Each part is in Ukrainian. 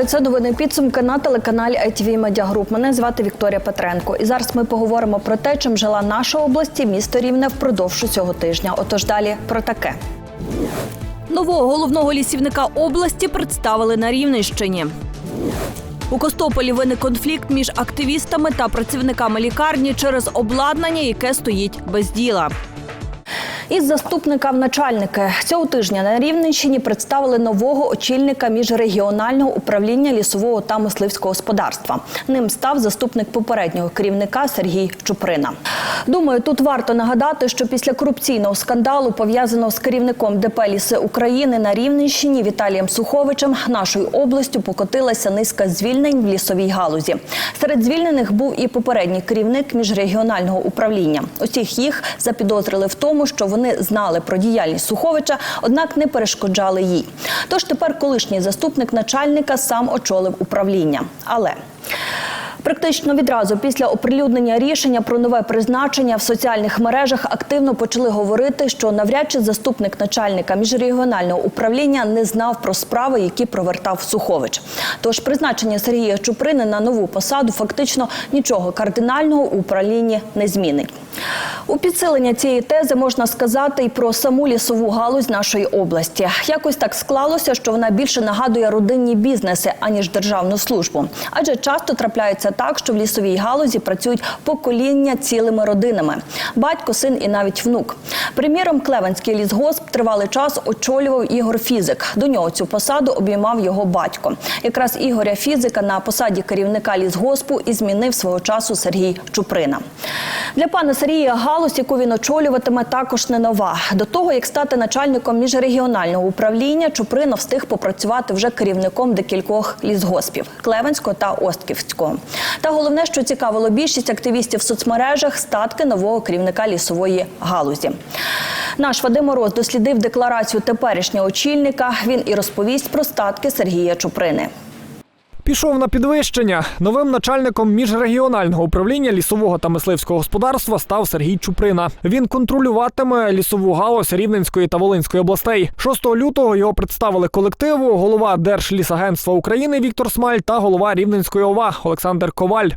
Вітаю, це новини підсумки на телеканалі ITV Media Group. Мене звати Вікторія Петренко. І зараз ми поговоримо про те, чим жила наша область і місто Рівне впродовж цього тижня. Отож далі про таке. Нового головного лісівника області представили на Рівненщині. У Костополі виник конфлікт між активістами та працівниками лікарні через обладнання, яке стоїть без діла. Із заступника в начальники цього тижня на Рівненщині представили нового очільника міжрегіонального управління лісового та мисливського господарства. Ним став заступник попереднього керівника Сергій Чуприна. Думаю, тут варто нагадати, що після корупційного скандалу, пов'язаного з керівником ДП «Ліси України на Рівненщині Віталієм Суховичем, нашою областю покотилася низка звільнень в лісовій галузі. Серед звільнених був і попередній керівник міжрегіонального управління. Усіх їх запідозрили в тому, що вони знали про діяльність Суховича, однак не перешкоджали їй. Тож тепер колишній заступник начальника сам очолив управління. Але Практично відразу після оприлюднення рішення про нове призначення в соціальних мережах активно почали говорити, що навряд чи заступник начальника міжрегіонального управління не знав про справи, які провертав Сухович. Тож призначення Сергія Чуприни на нову посаду фактично нічого кардинального у управлінні не змінить. У підсилення цієї тези можна сказати і про саму лісову галузь нашої області. Якось так склалося, що вона більше нагадує родинні бізнеси аніж державну службу, адже часто трапляється так, що в лісовій галузі працюють покоління цілими родинами: батько, син і навіть внук. Приміром, Клевенський лісгосп тривалий час очолював Ігор Фізик. До нього цю посаду обіймав його батько. Якраз Ігоря Фізика на посаді керівника лісгоспу і змінив свого часу Сергій Чуприна. Для пана Сергія галузь, яку він очолюватиме, також не нова. До того, як стати начальником міжрегіонального управління, Чуприна встиг попрацювати вже керівником декількох лісгоспів Клевенського та Остківського. Та головне, що цікавило більшість активістів в соцмережах, статки нового керівника лісової галузі. Наш Вадим Мороз дослідив декларацію теперішнього очільника. Він і розповість про статки Сергія Чуприни. Пішов на підвищення. Новим начальником міжрегіонального управління лісового та мисливського господарства став Сергій Чуприна. Він контролюватиме лісову галузь Рівненської та Волинської областей. 6 лютого його представили колективу голова Держлісагентства України Віктор Смаль та голова Рівненської ОВА Олександр Коваль.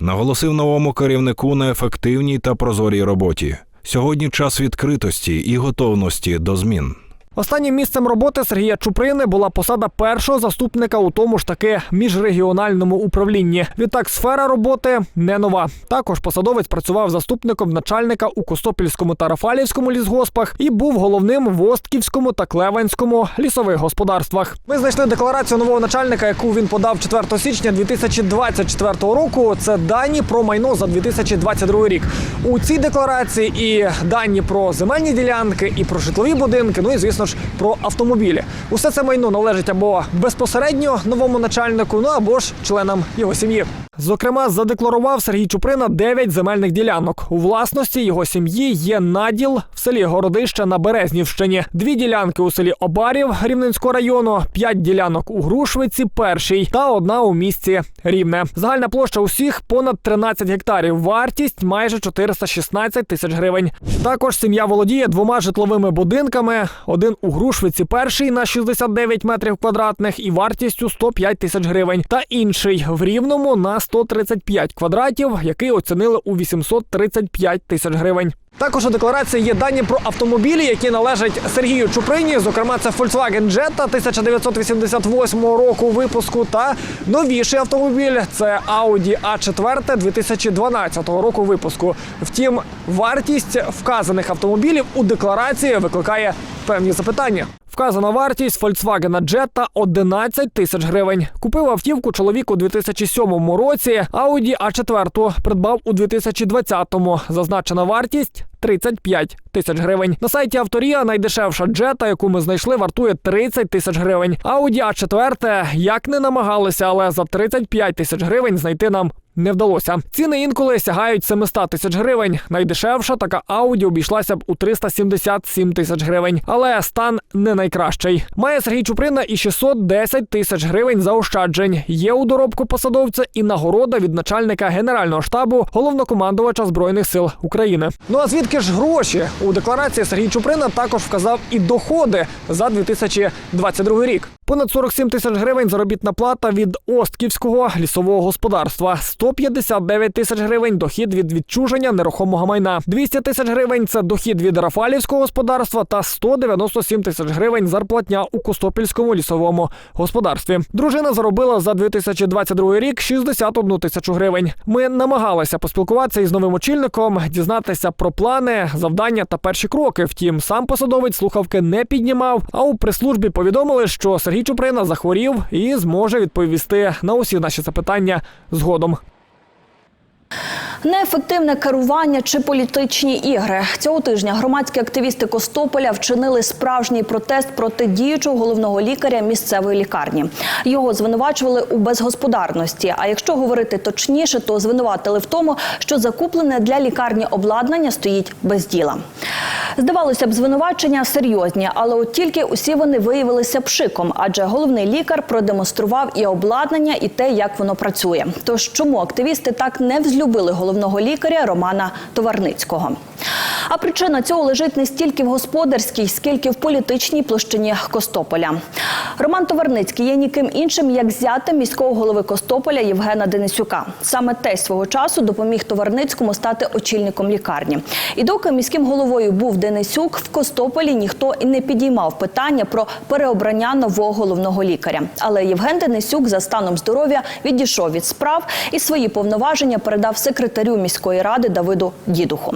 Наголосив новому керівнику на ефективній та прозорій роботі. Сьогодні час відкритості і готовності до змін. Останнім місцем роботи Сергія Чуприни була посада першого заступника у тому ж таки міжрегіональному управлінні. Відтак, сфера роботи не нова. Також посадовець працював заступником начальника у Костопільському та Рафалівському лісгоспах і був головним в Остківському та Клевенському лісових господарствах. Ми знайшли декларацію нового начальника, яку він подав 4 січня 2024 року. Це дані про майно за 2022 рік. У цій декларації і дані про земельні ділянки, і про житлові будинки. Ну і звісно ж про автомобілі. Усе це майно належить або безпосередньо новому начальнику, ну або ж членам його сім'ї. Зокрема, задекларував Сергій Чуприна 9 земельних ділянок. У власності його сім'ї є наділ в селі Городище на Березнівщині, дві ділянки у селі Обарів Рівненського району, п'ять ділянок у Грушвиці, першій та одна у місті Рівне. Загальна площа усіх понад 13 гектарів. Вартість майже 416 тисяч гривень. Також сім'я володіє двома житловими будинками: один у Грушвиці, перший на 69 метрів квадратних і вартістю 105 тисяч гривень, та інший в Рівному на 135 квадратів, який оцінили у 835 тисяч гривень. Також у декларації є дані про автомобілі, які належать Сергію Чуприні. Зокрема, це Volkswagen Jetta 1988 року випуску та новіший автомобіль це Audi A4 2012 року випуску. Втім, вартість вказаних автомобілів у декларації викликає певні запитання. Вказана вартість Volkswagen Jetta 11 тисяч гривень. Купив автівку чоловік у 2007 році. Audi A4 придбав у 2020-му. Зазначена вартість 35 тисяч гривень. На сайті Авторія найдешевша джета, яку ми знайшли, вартує 30 тисяч гривень. Audi A4 як не намагалися, але за 35 тисяч гривень знайти нам. Не вдалося. Ціни інколи сягають 700 тисяч гривень. Найдешевша така Audi обійшлася б у 377 тисяч гривень. Але стан не найкращий. Має Сергій Чуприна і 610 тисяч гривень заощаджень. Є у доробку посадовця і нагорода від начальника генерального штабу головнокомандувача збройних сил України. Ну а звідки ж гроші? У декларації Сергій Чуприна також вказав і доходи за 2022 рік. Понад 47 тисяч гривень заробітна плата від Остківського лісового господарства, 159 тисяч гривень дохід від відчуження нерухомого майна, 200 тисяч гривень це дохід від Рафалівського господарства та 197 тисяч гривень зарплатня у Костопільському лісовому господарстві. Дружина заробила за 2022 рік 61 тисячу гривень. Ми намагалися поспілкуватися із новим очільником, дізнатися про плани, завдання та перші кроки. Втім, сам посадовець слухавки не піднімав. А у прес-службі повідомили, що Сергій Чуприна захворів і зможе відповісти на усі наші запитання згодом. Неефективне керування чи політичні ігри цього тижня громадські активісти Костополя вчинили справжній протест проти діючого головного лікаря місцевої лікарні. Його звинувачували у безгосподарності. А якщо говорити точніше, то звинуватили в тому, що закуплене для лікарні обладнання стоїть без діла. Здавалося б, звинувачення серйозні, але от тільки усі вони виявилися пшиком, адже головний лікар продемонстрував і обладнання, і те, як воно працює. Тож чому активісти так не взлюбили головного лікаря Романа Товарницького? А причина цього лежить не стільки в господарській, скільки в політичній площині Костополя. Роман Товарницький є ніким іншим, як зятем міського голови Костополя Євгена Денисюка. Саме те свого часу допоміг Товарницькому стати очільником лікарні. І доки міським головою був Денисюк, в Костополі ніхто і не підіймав питання про переобрання нового головного лікаря. Але Євген Денисюк за станом здоров'я відійшов від справ і свої повноваження передав секретарю міської ради Давиду Дідуху.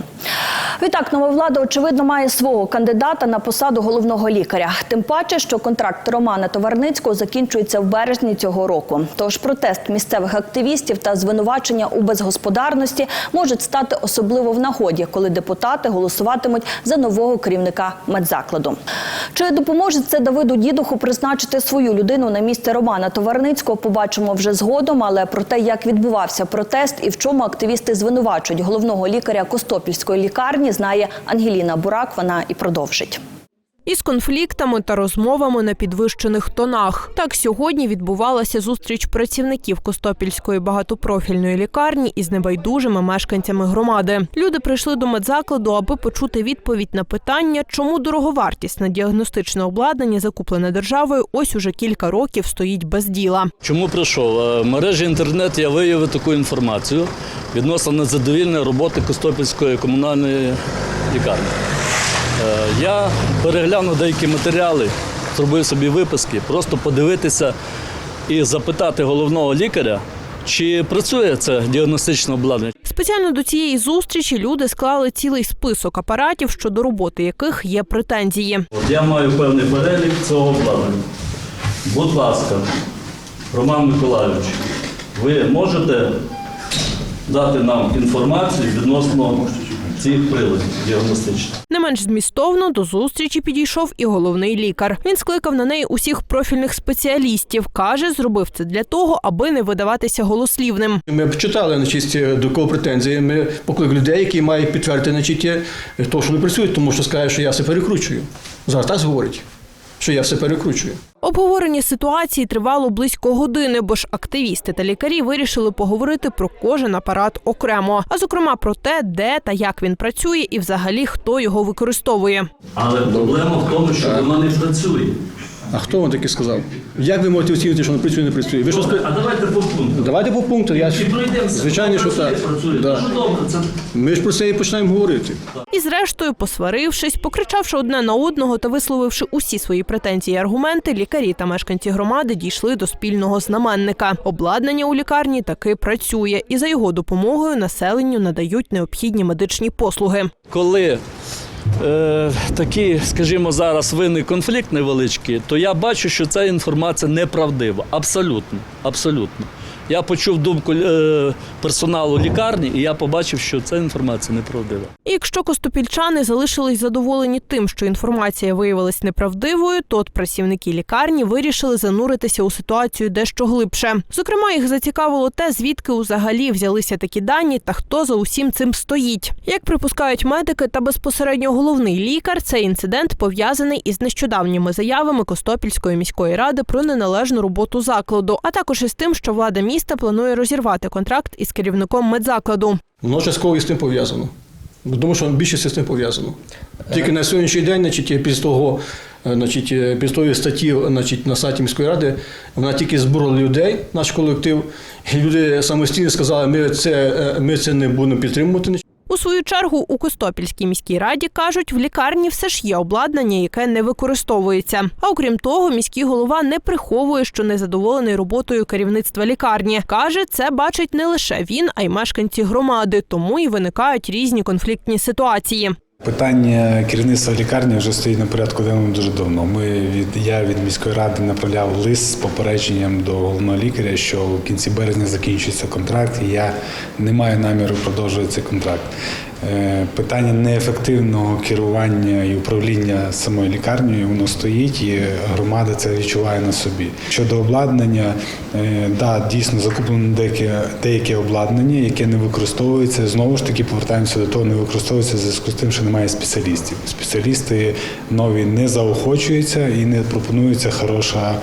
Відтак, нова влада, очевидно, має свого кандидата на посаду головного лікаря. Тим паче, що контракт Романа Товарницького закінчується в березні цього року. Тож протест місцевих активістів та звинувачення у безгосподарності можуть стати особливо в нагоді, коли депутати голосуватимуть за нового керівника медзакладу. Чи допоможе це Давиду Дідуху призначити свою людину на місце Романа Товарницького? Побачимо вже згодом. Але про те, як відбувався протест і в чому активісти звинувачують головного лікаря Костопільської лікарні, знає Ангеліна Бурак. Вона і продовжить. Із конфліктами та розмовами на підвищених тонах. Так сьогодні відбувалася зустріч працівників Костопільської багатопрофільної лікарні із небайдужими мешканцями громади. Люди прийшли до медзакладу, аби почути відповідь на питання, чому дороговартісне діагностичне обладнання, закуплене державою, ось уже кілька років стоїть без діла. Чому прийшов? Е, В мережі інтернет я виявив таку інформацію відносно незадовільної роботи Костопільської комунальної лікарні. Е, Я переглянув деякі матеріали, зробив собі виписки, просто подивитися і запитати головного лікаря, чи працює це діагностичне обладнання. Спеціально до цієї зустрічі люди склали цілий список апаратів, щодо роботи яких є претензії. От я маю певний перелік цього обладнання. Будь ласка, Роман Миколайович, ви можете дати нам інформацію відносно цих приладів діагностичних? Не менш змістовно до зустрічі підійшов і головний лікар. Він скликав на неї усіх профільних спеціалістів. каже, зробив це для того, аби не видаватися голослівним. Ми почитали начисті до кого претензії. Ми покликали людей, які мають підтвердити значить, то, що не працюють, тому що скаже, що я все перекручую. Зараз так говорить, що я все перекручую. Обговорення ситуації тривало близько години, бо ж активісти та лікарі вирішили поговорити про кожен апарат окремо, а зокрема про те, де та як він працює, і взагалі хто його використовує. Але проблема в тому, що вона не працює. А хто вам таке сказав? Як ви можете оцінити, що не працює, не працює? Ви що спи- А давайте по пункту. Давайте по пункту. Я ж... Чи пройдемося? Звичайно, що Працює, так. Працює. Да. Дуже добре. Це Ми ж про це і починаємо говорити. І зрештою, посварившись, покричавши одне на одного та висловивши усі свої претензії і аргументи, лікарі та мешканці громади дійшли до спільного знаменника. Обладнання у лікарні таки працює, і за його допомогою населенню надають необхідні медичні послуги. коли е, такий, скажімо, зараз виник конфлікт невеличкий, то я бачу, що ця інформація неправдива. Абсолютно. Абсолютно. Я почув думку е, персоналу лікарні, і я побачив, що ця інформація неправдива. І якщо костопільчани залишились задоволені тим, що інформація виявилась неправдивою, то от працівники лікарні вирішили зануритися у ситуацію дещо глибше. Зокрема, їх зацікавило те, звідки взагалі взялися такі дані та хто за усім цим стоїть. Як припускають медики та безпосередньо головний лікар, цей інцидент пов'язаний із нещодавніми заявами Костопільської міської ради про неналежну роботу закладу, а також із тим, що влада міста планує розірвати контракт із керівником медзакладу. Воно частково із тим пов'язано. Тому що більше з цим пов'язано. Тільки на сьогоднішній день, значить, після того е, значить, після тої статті значить, на сайті міської ради, вона тільки зборола людей, наш колектив, і люди самостійно сказали, ми це, е, ми це не будемо підтримувати. У свою чергу у Костопільській міській раді кажуть, в лікарні все ж є обладнання, яке не використовується. А окрім того, міський голова не приховує, що незадоволений роботою керівництва лікарні. каже, це бачить не лише він, а й мешканці громади, тому і виникають різні конфліктні ситуації. Питання керівництва лікарні вже стоїть на порядку денному дуже давно. Ми від я від міської ради направляв лист з попередженням до головного лікаря, що в кінці березня закінчується контракт, і я не маю наміру продовжувати цей контракт. Е, Питання неефективного керування і управління самою лікарнею воно стоїть, і громада це відчуває на собі. Щодо обладнання, е, да, дійсно закуплено деяке, деяке обладнання, яке не використовується. Знову ж таки, повертаємося до того, не використовується в зв'язку з тим, що немає спеціалістів. Спеціалісти нові не заохочуються і не пропонується хороша,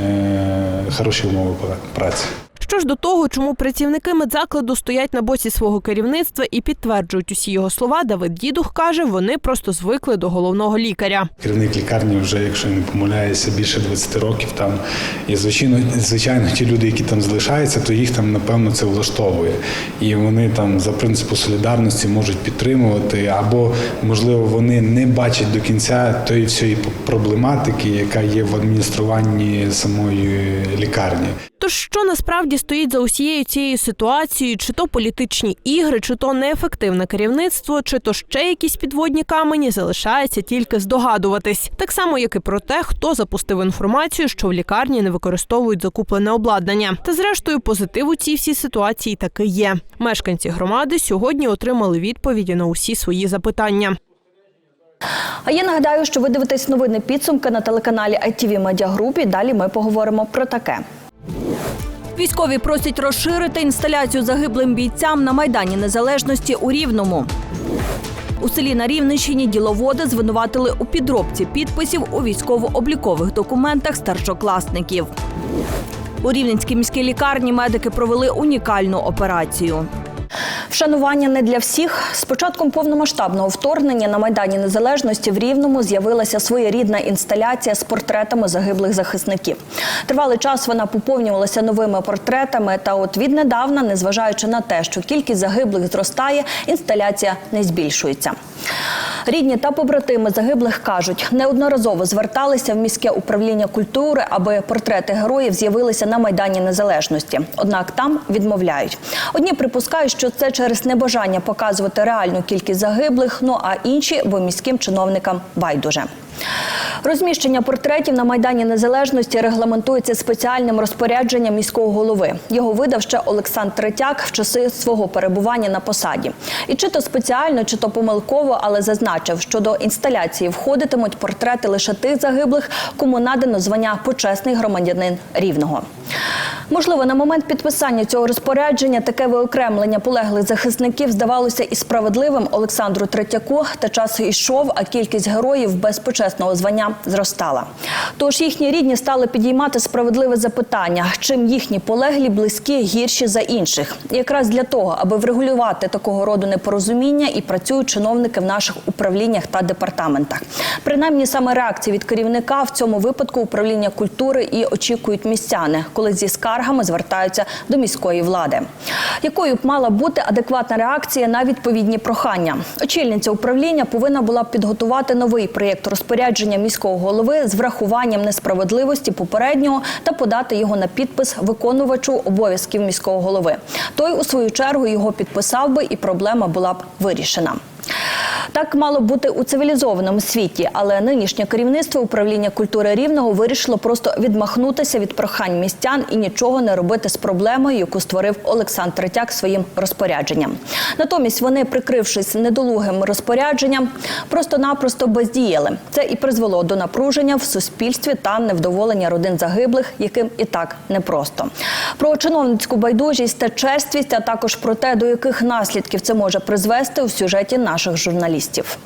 е, хороші умови праці. Що ж до того, чому працівники медзакладу стоять на боці свого керівництва і підтверджують усі його слова, Давид Дідух каже, вони просто звикли до головного лікаря. Керівник лікарні вже, якщо не помиляюся, більше 20 років там. І звичайно, звичайно, ті люди, які там залишаються, то їх там напевно це влаштовує. І вони там за принципу солідарності можуть підтримувати, або можливо вони не бачать до кінця тої всієї проблематики, яка є в адмініструванні самої лікарні. Тож що насправді стоїть за усією цією ситуацією, чи то політичні ігри, чи то неефективне керівництво, чи то ще якісь підводні камені, залишається тільки здогадуватись. Так само, як і про те, хто запустив інформацію, що в лікарні не використовують закуплене обладнання. Та зрештою, позитив у цій всій ситуації таки є. Мешканці громади сьогодні отримали відповіді на усі свої запитання. А я нагадаю, що ви дивитесь новини підсумки на телеканалі ITV Media Group. Далі ми поговоримо про таке. Військові просять розширити інсталяцію загиблим бійцям на Майдані Незалежності у Рівному. У селі на Рівненщині діловоди звинуватили у підробці підписів у військово-облікових документах старшокласників. У Рівненській міській лікарні медики провели унікальну операцію. Вшанування не для всіх. З початком повномасштабного вторгнення на Майдані Незалежності в Рівному з'явилася своєрідна інсталяція з портретами загиблих захисників. Тривалий час вона поповнювалася новими портретами. Та от віднедавна, незважаючи на те, що кількість загиблих зростає, інсталяція не збільшується. Рідні та побратими загиблих кажуть, неодноразово зверталися в міське управління культури, аби портрети героїв з'явилися на майдані незалежності. Однак там відмовляють. Одні припускають, що це через небажання показувати реальну кількість загиблих. Ну а інші, бо міським чиновникам байдуже. Розміщення портретів на майдані незалежності регламентується спеціальним розпорядженням міського голови. Його видав ще Олександр Третяк в часи свого перебування на посаді. І чи то спеціально, чи то помилково, але зазначив, що до інсталяції входитимуть портрети лише тих загиблих, кому надано звання почесний громадянин рівного. Можливо, на момент підписання цього розпорядження таке виокремлення полеглих захисників здавалося і справедливим Олександру Третяку. Та час йшов, а кількість героїв без почесного звання зростала. Тож їхні рідні стали підіймати справедливе запитання, чим їхні полеглі близькі гірші за інших. Якраз для того, аби врегулювати такого роду непорозуміння, і працюють чиновники в наших управліннях та департаментах. Принаймні саме реакції від керівника в цьому випадку управління культури і очікують містяни, коли зі скаргами звертаються до міської влади. Якою б мала бути адекватна реакція на відповідні прохання? Очільниця управління повинна була підготувати новий проєкт розпорядження міського голови з врахуванням несправедливості попереднього та подати його на підпис виконувачу обов'язків міського голови. Той у свою чергу його підписав би, і проблема була б вирішена. Так мало бути у цивілізованому світі, але нинішнє керівництво управління культури рівного вирішило просто відмахнутися від прохань містян і нічого не робити з проблемою, яку створив Олександр Третяк своїм розпорядженням. Натомість вони, прикрившись недолугим розпорядженням, просто-напросто бездіяли. Це і призвело до напруження в суспільстві та невдоволення родин загиблих, яким і так непросто. Про чиновницьку байдужість та черствість, а також про те, до яких наслідків це може призвести у сюжеті наших журналістів.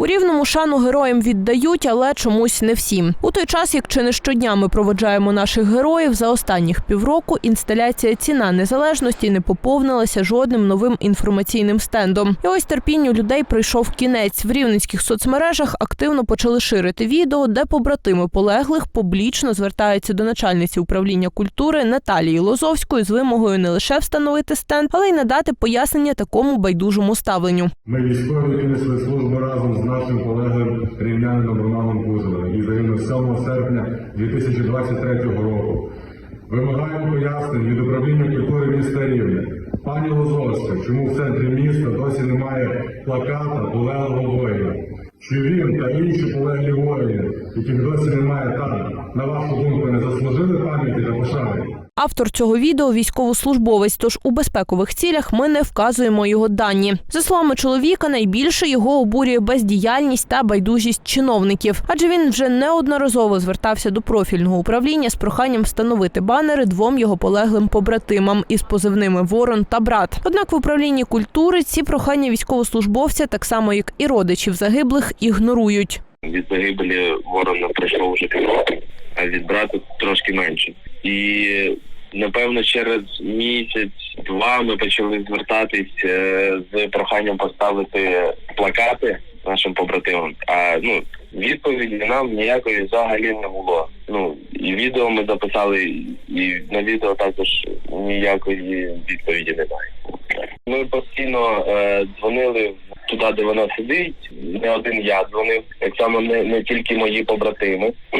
У рівному шану героям віддають, але чомусь не всім. У той час, як чи не щодня ми проводжаємо наших героїв, за останніх півроку інсталяція ціна незалежності не поповнилася жодним новим інформаційним стендом. І ось терпінню людей прийшов кінець. В рівненських соцмережах активно почали ширити відео, де побратими полеглих публічно звертаються до начальниці управління культури Наталії Лозовської з вимогою не лише встановити стенд, але й надати пояснення такому байдужому ставленню. Ми військові несли службу разом з нашим колегою рівнянином Романом Кузовим, який загинув 7 серпня 2023 року. Вимагаємо пояснень від управління культури міста Рівне. Пані Лозовська, чому в центрі міста досі немає плаката полеглого воїна? Чи він та інші полеглі воїни, яких досі немає там, на вашу думку, не заслужили пам'яті та пошани? Автор цього відео військовослужбовець, тож у безпекових цілях ми не вказуємо його дані. За словами чоловіка, найбільше його обурює бездіяльність та байдужість чиновників, адже він вже неодноразово звертався до профільного управління з проханням встановити банери двом його полеглим побратимам із позивними Ворон та брат. Однак в управлінні культури ці прохання військовослужбовця, так само як і родичів загиблих, ігнорують. від загибелі ворона пройшло вже півроку, а від брата трошки менше. І напевно через місяць-два ми почали звертатись е, з проханням поставити плакати нашим побратимам. А ну відповіді нам ніякої взагалі не було. Ну і відео ми записали, і на відео також ніякої відповіді немає. Ми постійно е, дзвонили туди, де вона сидить. Не один я дзвонив, так само не, не тільки мої побратими.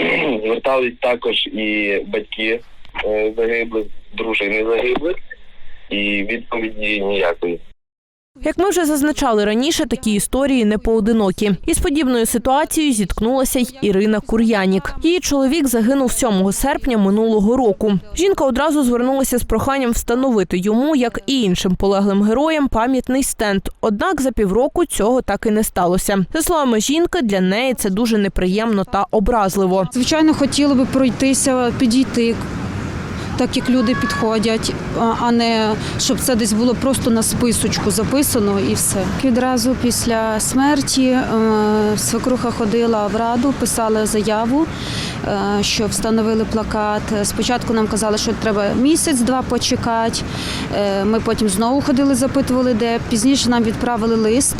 Звертались також і батьки е, загиблих, дружини загиблих, і відповіді ніякої. Як ми вже зазначали раніше, такі історії не поодинокі. Із подібною ситуацією зіткнулася й Ірина Кур'янік. Її чоловік загинув 7 серпня минулого року. Жінка одразу звернулася з проханням встановити йому, як і іншим полеглим героям, пам'ятний стенд. Однак за півроку цього так і не сталося. За словами жінки, для неї це дуже неприємно та образливо. Звичайно, хотіли би пройтися, підійти, так як люди підходять, а- не щоб це десь було просто на списочку записано і все. Відразу після смерті е, свекруха ходила в раду, писала заяву, е, що встановили плакат. Спочатку нам казали, що треба місяць-два почекати. Е, Ми потім знову ходили, запитували, де пізніше нам відправили лист.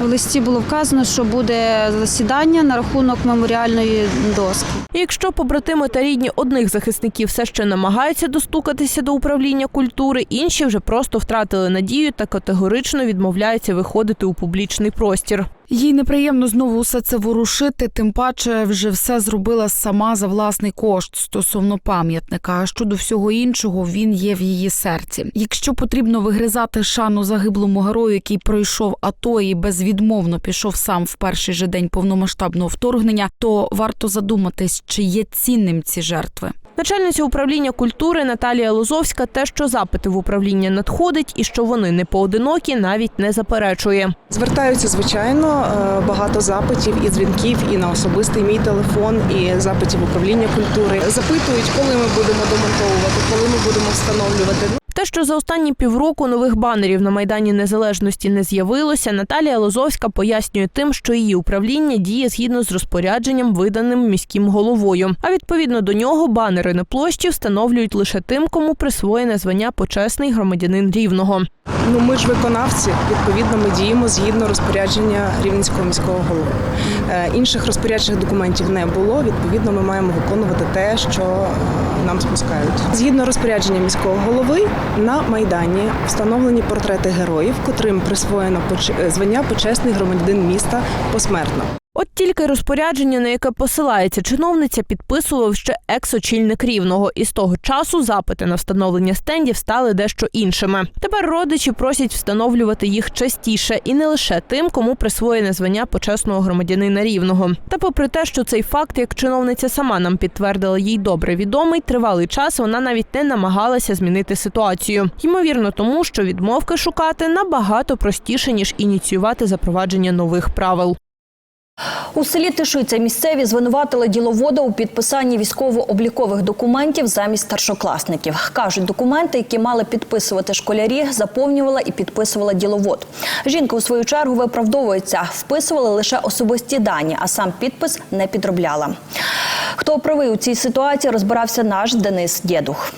В листі було вказано, що буде засідання на рахунок меморіальної доски. Якщо побратими та рідні одних захисників все ще намагаються достукатися до управління культури, інші вже просто втратили надію та категорично відмовляються виходити у публічний простір. Їй неприємно знову усе це ворушити, тим паче вже все зробила сама за власний кошт стосовно пам'ятника. А щодо всього іншого, він є в її серці. Якщо потрібно вигризати шану загиблому герою, який пройшов АТО і безвідмовно пішов сам в перший же день повномасштабного вторгнення, то варто задуматись, чи є цінним ці жертви. Начальниця управління культури Наталія Лозовська те, що запити в управління надходить і що вони не поодинокі, навіть не заперечує. Звертаються звичайно е, багато запитів і дзвінків, і на особистий мій телефон, і запитів управління культури. Запитують, коли ми будемо домонтовувати, коли ми будемо встановлювати. Те, що за останні півроку нових банерів на майдані незалежності не з'явилося, Наталія Лозовська пояснює тим, що її управління діє згідно з розпорядженням, виданим міським головою. А відповідно до нього банери на площі встановлюють лише тим, кому присвоєне звання почесний громадянин рівного. Ну ми ж виконавці. Відповідно, ми діємо згідно розпорядження рівненського міського голови. Е, Інших розпорядчих документів не було. Відповідно, ми маємо виконувати те, що е, нам спускають. Згідно розпорядження міського голови на майдані встановлені портрети героїв, котрим присвоєно поч- звання почесний громадянин міста посмертно. От тільки розпорядження, на яке посилається чиновниця, підписував ще екс-очільник рівного, і з того часу запити на встановлення стендів стали дещо іншими. Тепер родичі просять встановлювати їх частіше і не лише тим, кому присвоєне звання почесного громадянина рівного. Та попри те, що цей факт, як чиновниця сама нам підтвердила, їй добре відомий, тривалий час вона навіть не намагалася змінити ситуацію. Ймовірно, тому що відмовки шукати набагато простіше ніж ініціювати запровадження нових правил. У селі Тишиця місцеві звинуватили діловода у підписанні військово-облікових документів замість старшокласників. Кажуть, документи, які мали підписувати школярі, заповнювала і підписувала діловод. Жінка у свою чергу виправдовується, вписували лише особисті дані, а сам підпис не підробляла. Хто правий у цій ситуації, розбирався наш Денис Дєдух.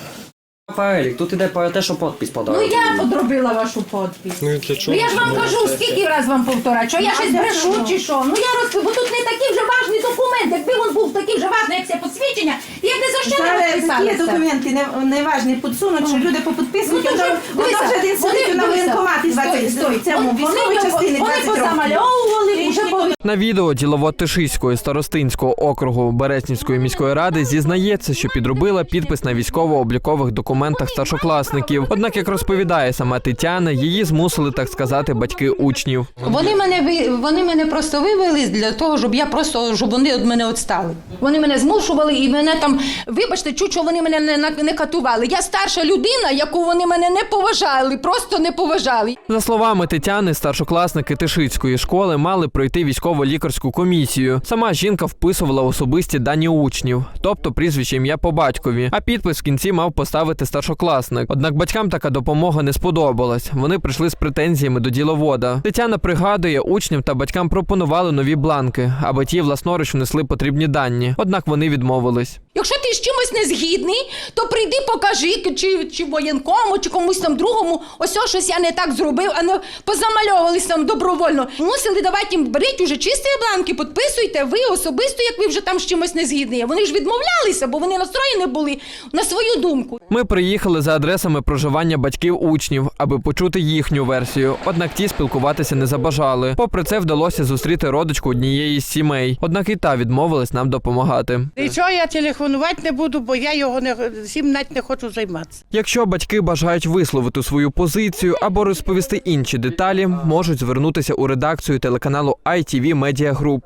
Перелік, тут іде про те, що подпись подала. Ну я подробила вашу подпись. Ну, я ж вам кажу, скільки раз вам повторяю, що я щось брешу чи що. Ну я розповім, бо тут не такі вже важний документ. Якби він був такий вже важний, як це посвідчення, я б не за що не Зараз такі документи не, не важні підсунуть, що люди попідписують, Ну, ну, то ж, дивися, вже один вони- сидить на дивися, воєнкоматі 20 стоїть, цьому Вони- військовій вони- частини Вони 20 років. позамальовували, вже по На відео діловод Тишиської старостинського округу Березнівської міської ради зізнається, що підробила підпис на військово-облікових документах старшокласників. Однак, як розповідає сама Тетяна, її змусили так сказати батьки учнів. Вони мене ви- вони мене просто вивели для того, щоб я просто щоб вони від мене відстали. Вони мене змушували і мене там, вибачте, чуть що вони мене не, не катували. Я старша людина, яку вони мене не поважали, просто не поважали. За словами Тетяни, старшокласники Тишицької школи мали пройти військово-лікарську комісію. Сама жінка вписувала особисті дані учнів, тобто прізвище ім'я по батькові. А підпис в кінці мав поставити старшокласник. Однак батькам така допомога не сподобалась. Вони прийшли з претензіями до діловода. Тетяна пригадує, учням та батькам пропонували нові бланки, аби ті власноруч внесли потрібні дані. Однак вони відмовились. Якщо ти з чимось не згідний, то прийди, покажи, чи, чи воєнкому, чи комусь там другому. Ось о, щось я не так зробив, а не позамальовувались там добровольно. Мусили давати їм беріть уже чисті бланки, підписуйте ви особисто, як ви вже там з чимось не згідні. Вони ж відмовлялися, бо вони настроєні були на свою думку. Ми приїхали за адресами проживання батьків учнів, аби почути їхню версію. Однак ті спілкуватися не забажали. Попри це вдалося зустріти родичку однієї з сімей. Однак і та відмовилась нам допомагати. Нічого я телефонувати не буду, бо я його не всім навіть не хочу займатися. Якщо батьки бажають висловити свою позицію або розповісти інші деталі, можуть звернутися у редакцію телеканалу ITV Media Group.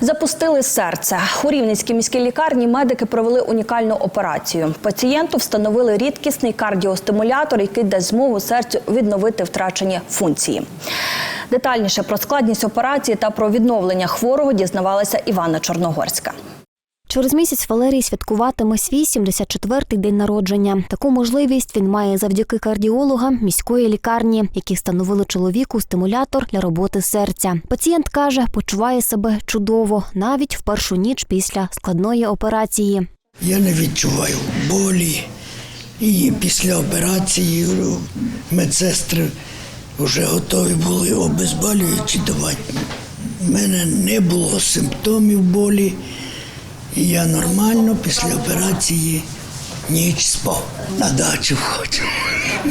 Запустили серце. У Рівненській міській лікарні медики провели унікальну операцію. Пацієнту встановили рідкісний кардіостимулятор, який дасть змогу серцю відновити втрачені функції. Детальніше про складність операції та про відновлення хворого дізнавалася Івана Чорногорська. Через місяць Валерій святкуватиме свій 74-й день народження. Таку можливість він має завдяки кардіологам міської лікарні, які встановили чоловіку стимулятор для роботи серця. Пацієнт каже, почуває себе чудово навіть в першу ніч після складної операції. Я не відчуваю болі. І після операції ну, медсестри вже готові були обезболюючі давати. У мене не було симптомів болі. Я нормально після операції ніч спав. На дачу хочу.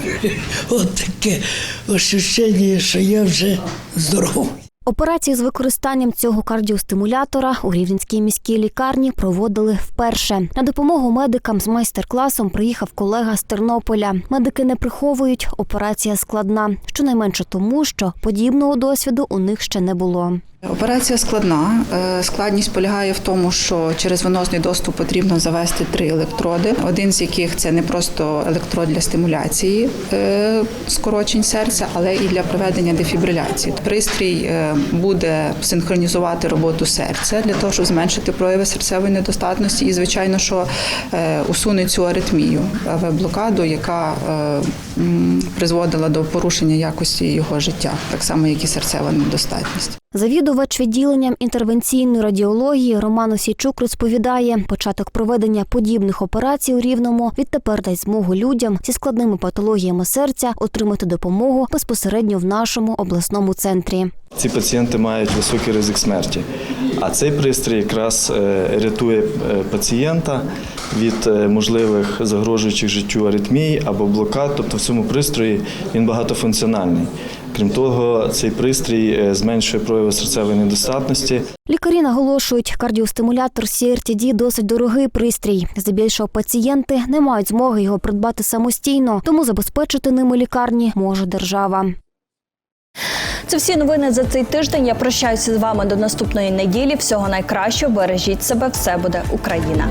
От таке ощущення, що я вже здоровий. Операції з використанням цього кардіостимулятора у Рівненській міській лікарні проводили вперше. На допомогу медикам з майстер-класом приїхав колега з Тернополя. Медики не приховують, операція складна, щонайменше тому, що подібного досвіду у них ще не було. Операція складна. Е, Складність полягає в тому, що через венозний доступ потрібно завести три електроди. Один з яких це не просто електрод для стимуляції е, скорочень серця, але і для проведення дефібриляції. Пристрій е, буде синхронізувати роботу серця для того, щоб зменшити прояви серцевої недостатності, і звичайно, що е, усуне цю аритмію, в блокаду, яка е, призводила до порушення якості його життя, так само як і серцева недостатність. Завідувач відділенням інтервенційної радіології Роман Осійчук розповідає, початок проведення подібних операцій у Рівному відтепер дасть змогу людям зі складними патологіями серця отримати допомогу безпосередньо в нашому обласному центрі. Ці пацієнти мають високий ризик смерті, а цей пристрій якраз е, рятує е, пацієнта від е, можливих загрожуючих життю аритмій або блокад. Тобто в цьому пристрої він багатофункціональний. Крім того, цей пристрій е, зменшує прояви серцевої недостатності. Лікарі наголошують, кардіостимулятор CRTD – досить дорогий пристрій. Здебільшого пацієнти не мають змоги його придбати самостійно, тому забезпечити ними лікарні може держава. Це всі новини за цей тиждень. Я прощаюся з вами до наступної неділі. Всього найкращого. Бережіть себе. Все буде Україна.